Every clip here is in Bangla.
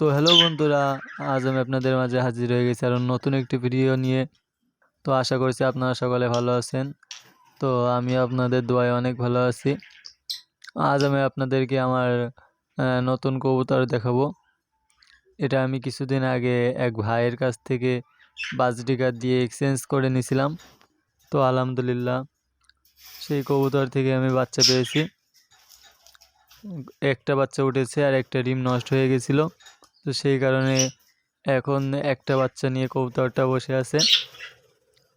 তো হ্যালো বন্ধুরা, আজ আমি আপনাদের মাঝে হাজির হয়ে গেছি আর নতুন একটি ভিডিও নিয়ে। তো আশা করছি আপনারা সকলে ভালো আছেন। তো আমি আপনাদের দোয়ায় অনেক ভালো আছি। আজ আমি আপনাদেরকে আমার নতুন কবুতর দেখাবো। এটা আমি কিছুদিন আগে এক ভাইয়ের কাছ থেকে বাজরিকার দিয়ে এক্সচেঞ্জ করে নিয়েছিলাম। তো আলহামদুলিল্লাহ, সেই কবুতর থেকে আমি বাচ্চা পেয়েছি। একটা বাচ্চা উঠেছে আর একটা ডিম নষ্ট হয়ে গেছিল। তো সেই কারণে এখন একটা বাচ্চা নিয়ে কবুতরটা বসে আছে।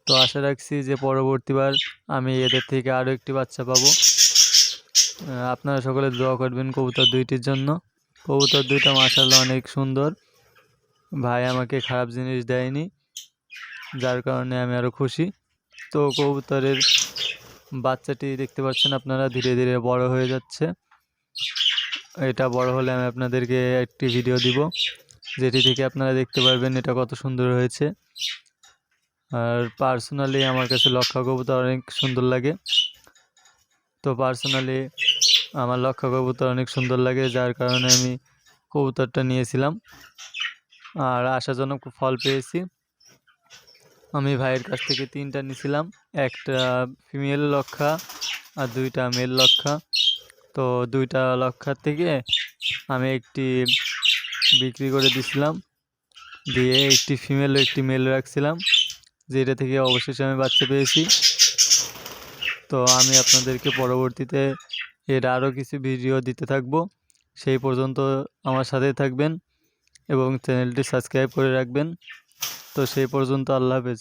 তো আশা রাখছি যে পরবর্তীবার আমি এদের থেকে আরও একটি বাচ্চা পাবো। আপনারা সকলে দোয়া করবেন কবুতর দুইটির জন্য। কবুতর দুইটা মাসাল্লাহ অনেক সুন্দর। ভাই আমাকে খারাপ জিনিস দেয়নি, যার কারণে আমি আরও খুশি। তো কবুতরের বাচ্চাটি দেখতে পাচ্ছেন আপনারা, ধীরে ধীরে বড় হয়ে যাচ্ছে। এটা বড় হলে আমি আপনাদেরকে একটি ভিডিও দিব, যেটি থেকে আপনারা দেখতে পারবেন এটা কত সুন্দর হয়েছে। আর পার্সোনালি আমার কাছে লক্ষা কবুতর অনেক সুন্দর লাগে। তো পার্সোনালি আমার লক্ষা কবুতর অনেক সুন্দর লাগে, যার কারণে আমি কবুতরটা নিয়েছিলাম। আর আশাজনক ফল পেয়েছি। আমি ভাইয়ের কাছ থেকে তিনটা নিয়েছিলাম, একটা ফিমেল লক্ষা আর দুইটা মেল লক্ষা। তো দুইটা লক্ষার থেকে আমি একটি বিক্রি করে দিছিলাম। দিয়ে একটি ফিমেল একটি মেল রাখছিলাম। যেটা থেকে অবশেষে আমি বাচ্চা পেয়েছি তো আমি আপনাদেরকে পরবর্তীতে এর আরও কিছু ভিডিও দিতে থাকব। সেই পর্যন্ত আমার সাথে থাকবেন এবং চ্যানেলটি সাবস্ক্রাইব করে রাখবেন। তো সেই পর্যন্ত আল্লাহ হাফেজ।